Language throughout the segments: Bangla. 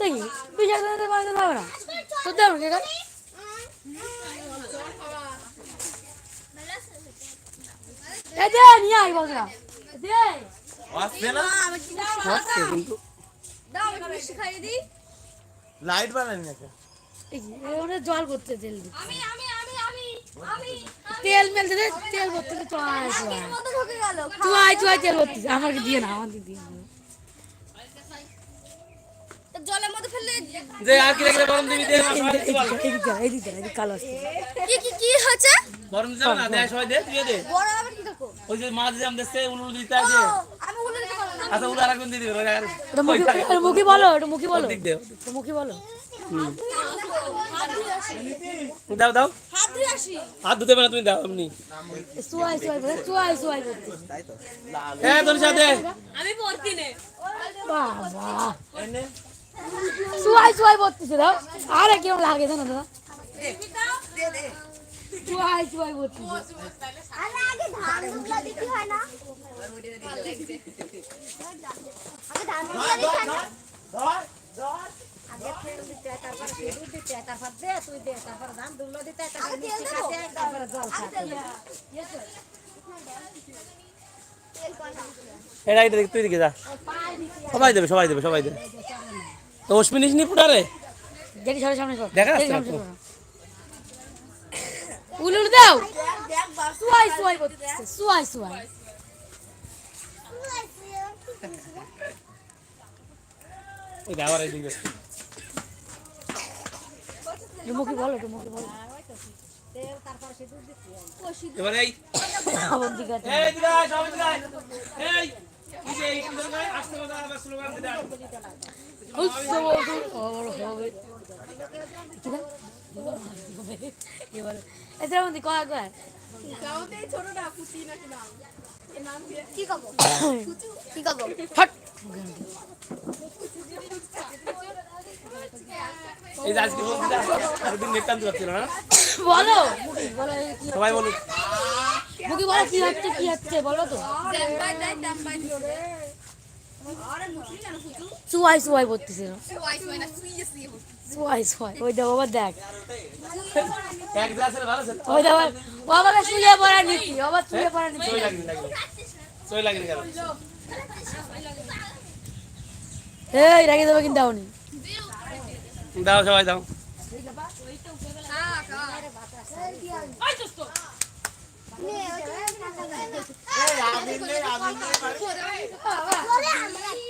দেখি বিশাল বাড়িতে যাবে না। তোর দেবো কে দে নিয়ে আয় দে। লাইট নাকি জল করতে তেল তেল মেলতে তেল ভরতে চুয়াই চুয়াই চুয়াই তেল ভরতে আমাকে দিয়ে না আমাকে দিয়ে না। জলের মধ্যে ফেললে যে আর কি রেখে গরম দিবি দে কালো আসছে। কি কি কি হচ্ছে গরম দিবি না দে সবাই দে তুই দে। বড় হবে কি দেখো? ওই যে মাছ জাম দেশে উলু উলু দিতে আছে। আমি বলে দিতে পারব না। আচ্ছা উলু আরেকজন দিয়ে দিবে ওই মুখি মুখি বলো মুখি বলো। দিক দে এটা মুখি বলো। দাও দাও। হাত ধুয়ে আসি। হাত ধুতে পারো তুমি দাও এমনি। বলে এ তোর সাথে। আমি পড়তি নে। বাবা। চুয়াই চুয়াই করতেছে দাও আরে কেউ লাগে জানো দাদা? তেল দিতে হয়, তারপরে দে তুই এটা এটা তুই দিকে যা। সবাই দেবে সবাই দেবে সবাই দেবে। তো নি পুটারে দেখি সরে সামনে কর দেখা যাচ্ছে দাও। চুয়াই চুয়াই করতেছে ওই এই দিকে বলো বলো দিতে হয়। এবার এই। আমার দিকে এই দিকে আয়, সবাই দিকে আয়। এই। এই যে এই সুন্দর করে আস্তে কথা আবার স্লোগান দিতে আয়। উৎসব হবে হবে কি না? এবারে এসে মধ্যে কয় কি ফট এই আজকে না বলো মুখি বলো সবাই বলো কি হচ্ছে কি হচ্ছে বলো তো সুয়াই সুয়াই করতেছে সুয়াই সুয়াই। ওই দেখ বাবা দেখ। ওই দেখ ও শুয়ে পড়া নিচ্ছি আবার শুয়ে পড়া নিচ্ছি এই রেখে দেবো কিন্তু দাওনি দাও সবাই দাও।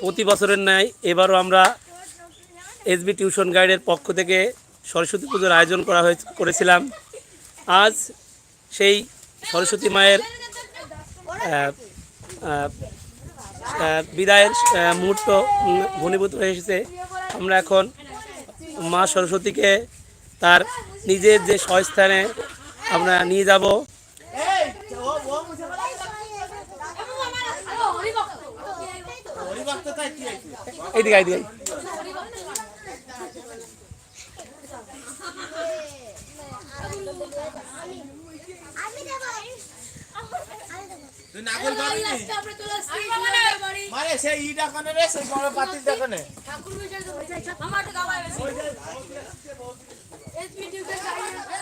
প্রতি বছরের ন্যায় এবারও আমরা এসবি টিউশন গাইডের পক্ষ থেকে সরস্বতী পুজোর আয়োজন করা হয়েছে, করেছিলাম। আজ সেই সরস্বতী মায়ের বিদায়ের মুহূর্ত ঘনীভূত হয়ে এসেছে। আমরা এখন মা সরস্বতীকে তার নিজের যে স্বস্থানে আমরা নিয়ে যাব। এইদিকে এইদিকে। আমি দেবো তুই নাগল পারিনি? মানে সেই ইটা কানে রে সেই বড় পাতিল এই বল যেটুকু আমরা দায়িত্ব হয়ে যায়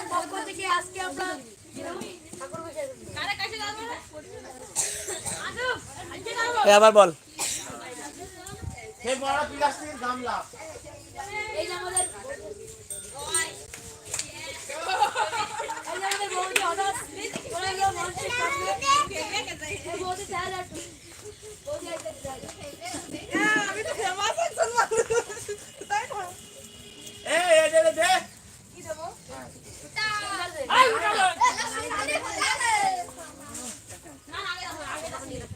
না পাঁচ মিনিট হয়ে গেছে হুম বাড়িতে দেখে নিবি দেখবি আমার বলে তেল আমি তেল তেল একটু শক্ত করে দিলে কি জানি তেল তেল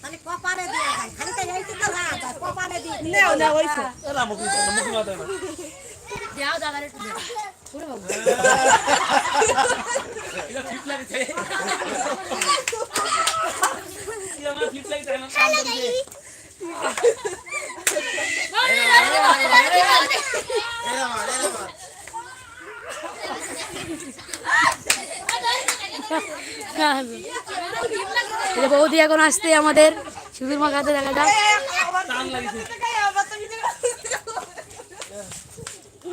খালি কপালে দিয়ে খালি তো এই তো না কপালে দিয়ে নেও না ওই তো এলা মুখি মুখি না দেও দাদার একটু দেও পুরো বাবু। এটা ফিট লাগছে। আমার ফিট লাগছে আমার কাম করছে এরা মার এরা মার এই যে বৌদি এখন আসতে আমাদের শিবির মাখাতে দেখা যাক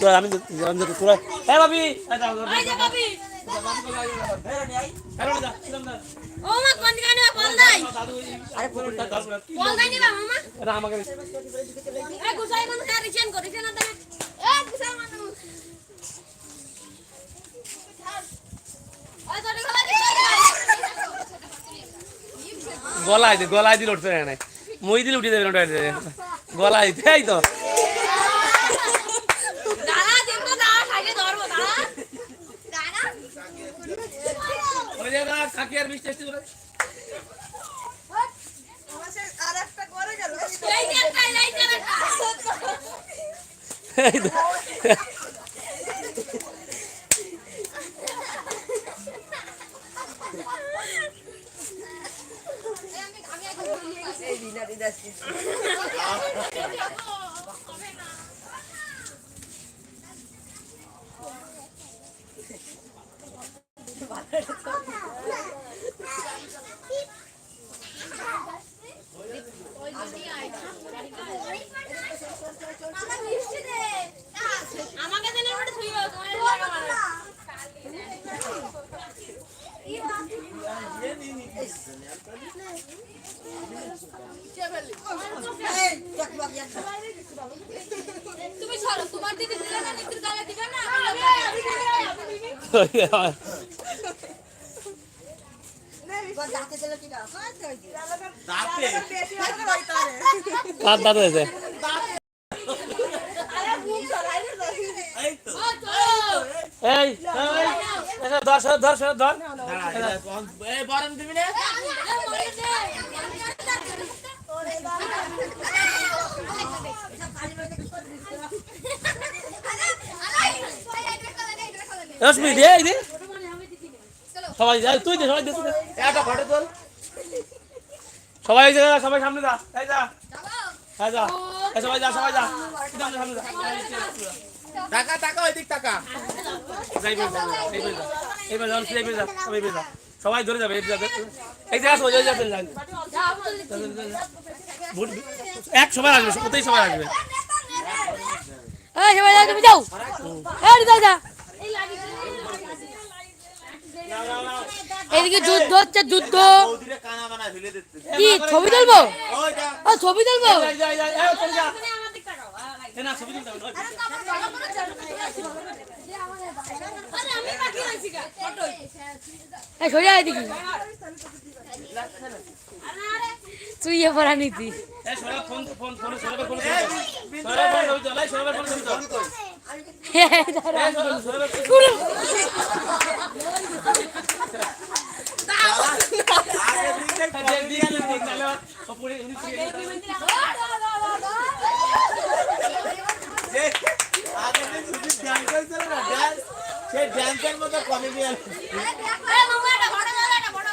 তো আমি তো আমি তো তোরা এ বাবি এই যাও এই যে বাবি হ্যালো যা সিলাম না ও মা কোন গানে বল দাই দাদু আরে ফোনটা দাও কি বল দাই নিবা মামা এটা আমাকে এ গুসাই মানুষ আর রিচেন করে রিচেন না এ গুসাই মানুষ ওই তোরে গলা দিছে গলায় দে গলায় দিলে উঠতে না মই দিলে উঠে যাবে ওটা গলায় দেই তো। দিন তো দাঁড়া সাইডে ধরবো দাঁড়া দাঁড়া ওই যে না কাকি আর মিষ্টি এসে করে এই যে একটা এই যে একটা এই তো আমাকে দেন ওটা থুইও তোমার লাগা মারো তুমি সরো তোমার দিদি দিলে না গালে দিবে না দাঁতে এই ধর ধর ধর বরণ দিবি না রশ্মি দে এই দে। সবাই যা তুই দে সবাই দে তুই। একটা ফটো তোল সবাই এই যা সবাই সামনে যা। এই যা। হ্যাঁ যা। এই সবাই যা সবাই যা। সামনে সামনে যা। টাকা টাকা ওই দিক টাকা। যাই বের যা এই বের যা। এই বের যা এই বের যা সবাই বের যা। সবাই ধরে যাবে এই যা। এই যা সোজা যা চল যা বুট এক সময় আসবে সময় আসবে। সবাই তুমি যাও। যা। এদিকে যুদ্ধ হচ্ছে, যুদ্ধ। কি, ছবি তুলবো? ও, ছবি তুলবো? আয় এদিকে। তুই এ পড়া নিতি এই, সৌরভ, ফোন, ফোন, ফোন, সৌরভের ফোনে ছবি তোল। সৌরভের ফোনে ছবি তোল, এই, সৌরভের ফোনে ছবি তোল। এই, সৌরভ, সৌরভের ফোনে- আগে দিকে দেখ, দিয়ে আনলে দেখ, নাহলে আবার ওপরে উনি শুয়ে গেছে। যে আগে যে শুধু ড্যান্স হয়েছিল না ড্যান্স সেই ড্যান্সের মতো কমেডিয়ান এই মামা এটা বড় বড় এটা বড়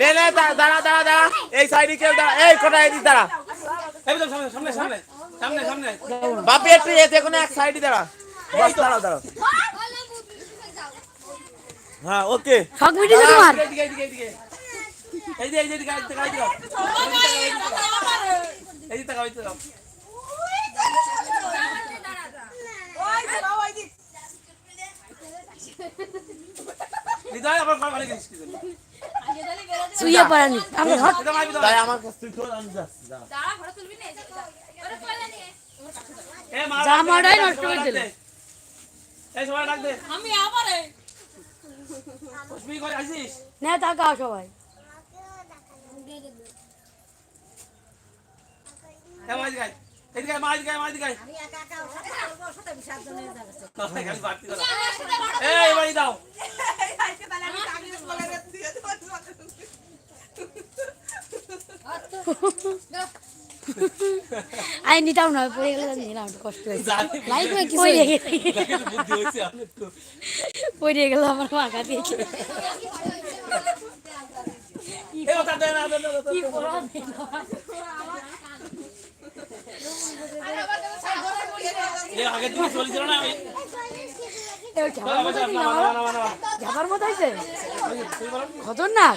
নে নে দাঁড়া দাঁড়া দাঁড়া এই সাইডে কেউ দাঁড়া এই কোটা এদিকে দাঁড়া এই, সামনে, সামনে, সামনে, সামনে। বাপি একটু এ দেখো না এক সাইডে দাঁড়া বাস দাঁড়াও দাঁড়াও হ্যাঁ ওকে শখ মিটেছে তোমার এদিকে, এদিকে, এদিকে। এই যে, এই যে, এদিকে, এদিকে, এদিকে। এদিকে তাকাও, এদিকে তাকাও। হৃদয়, আবার ঘর ভালো করিস কি জন্য? তুই এ পড়া নিতি আমরা হট। তাই আমার কাছে তুই তোর আমি যাচ্ছি দাঁড়া। এ, মা, জামাটাই ডাক নষ্ট করে দিল। এই, সবাই ডাক দে। আমি আবারে কসমি কই আছিস? নে তাকাও সবাই এ, মা, এদিকে আয়। এদিকে আয়, মা, এদিকে আয়, মা, এদিকে আয়। আমি একা একা ওর সাথে যাবে। এই, এবারই দাও। আই নিতাম না পড়ে গেলে নিলাম একটু কষ্ট হয়েছে। লাইফ মে কিছু পড়ে একটু। পড়ে গেল আমার মাথা দিয়েছে এ, ওটা দে না, দে না, দে না। কি পড়া এ, আগের দিকে চলছিল না আমি চল, আবার চল, না, না, না, না, না, না। যাবার মতো হয়েছে খতরনাক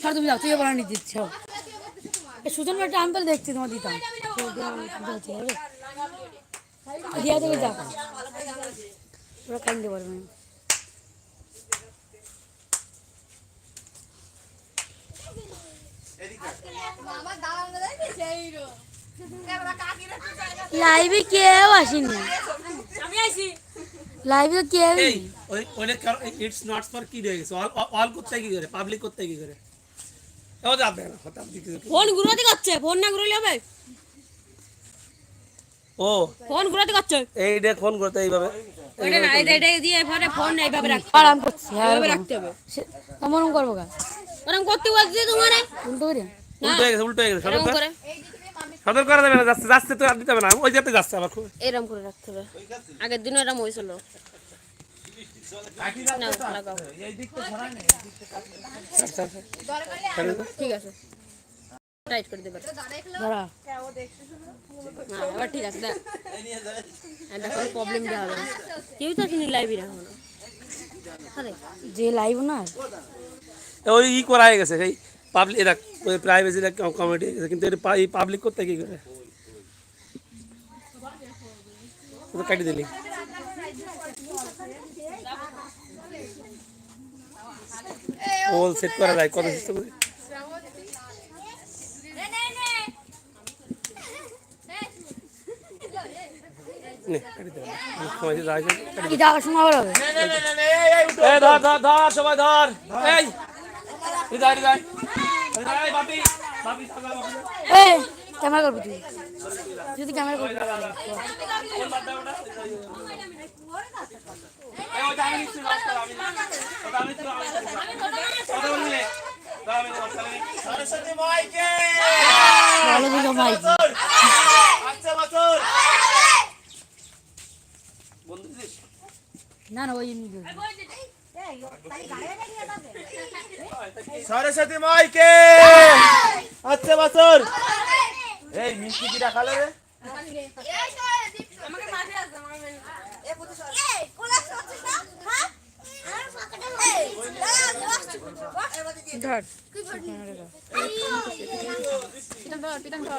সর তুমি যাও তুই পড়া নিতে দিচ্ছ সুজন একটা আমি তাহলে দেখছি তোমার দিতাম। দিয়া থেকে যাও। ওরা কান্দতে পারবে না লাইভে কেউ আসেনি। আমি আইছি। লাইভে কেউ এই, ওই ওইটা কারো- it's not for কি রয়ে গেছে? all- all করতে কি করে? public করতে কি করে? ও যাবে না, হঠাৎ দিকে ফোন ঘুরাতে করছে ফোন না ঘুরালে হবে? ও। ফোন ঘুরাতে করছে এইটা ফোন করতে এইভাবে। ওইটা না এটা এটা দিয়ে এবারে ফোন এইভাবে রাখতে আরাম করছি হ্যাঁ এইভাবে রাখতে হবে। কেমন করব গা ওরকম করতে বলছি তোমার। উল্টো করে? উল্টো হয়ে গেছে উল্টো হয়ে গেছে এরকম করে। সতর্ক করা যাবে না যাচ্ছে যাচ্ছে তো আর দিতে হবে না। ওই যেতে যাচ্ছে আবার খুব। এরকম করে রাখতে হবে। আগের দিনও এরকম হয়েছিল। ঠিক আছে। টাইট করে দেবে। ধরা। এবার ঠিক আছে দেখ। প্রবলেম দেওয়া হবে কেউ তো কিনি লাইভই না। যে লাইভ না। ওই ই করা হয়ে গেছে সেই পাবলিক এরা প্রাইভেসি কমিটি কিন্তু এটা পা- এই পাবলিক করতে কি করে ও তো কাটি দিলি ওল সেট করা যায় কত সিস্টেম করে নে কাটি দে সময় দিয়ে যাই কি যাওয়ার সময় আবার হবে নে নে নে নে এই এই উঠো এই ধর ধর ধর সবাই ধর এই ক্যামেরা করবি তুই। যদি ক্যামেরা করবি। না না ওই সরস্বতী মাইকে। আচ্ছা বছর। এই মিষ্টি কি রাখালো রে?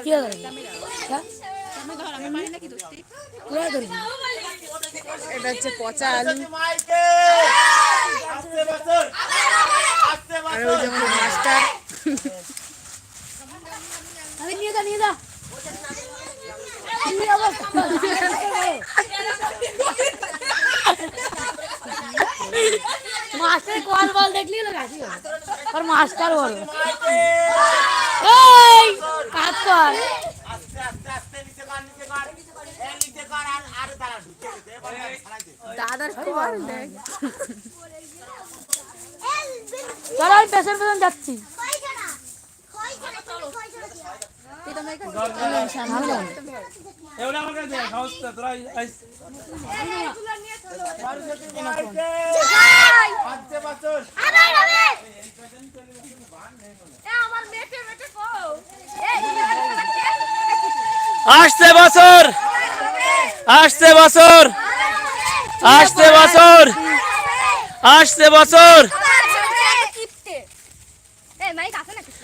কি হ্যাঁ? এটা হচ্ছে পচা আলু। সরস্বতী মাইকে আচ্ছা বছর। আচ্ছা আর বছর ওই যেমন মাস্টার। আরে নিয়ে যা নিয়ে যা। নিয়ে যাব। মাস্টার কল বল দেখলি না গাছি আর মাস্টার বল। এই কাজ কর চল পেছন পেছন যাচ্ছি। বছর। আসছে বছর। আসছে বছর। আসছে বছর গামছা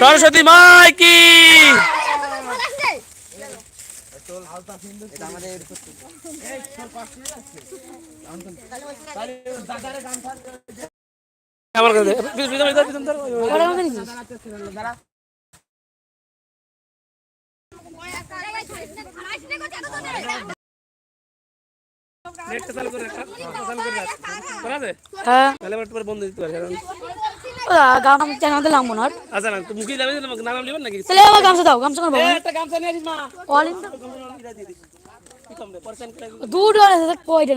সরস্বতী মাই কি আমার কাছে নেটটা চালু করে রাখ। চালু করে রাখ। করা আছে? হ্যাঁ তাহলে আবার একটু পরে বন্ধ দিতে পারে কারণ গামছা আমাদের লাগবো না। আচ্ছা না মুখি যাবে নাম নেবেন নাকি? তাহলে আমার গামছা দাও গামছা কোনো এ, একটা গামছা নিয়ে আসিস মা। অল ইন কি কম রে পরে সেন্ড করে দুটো আছে কয়টা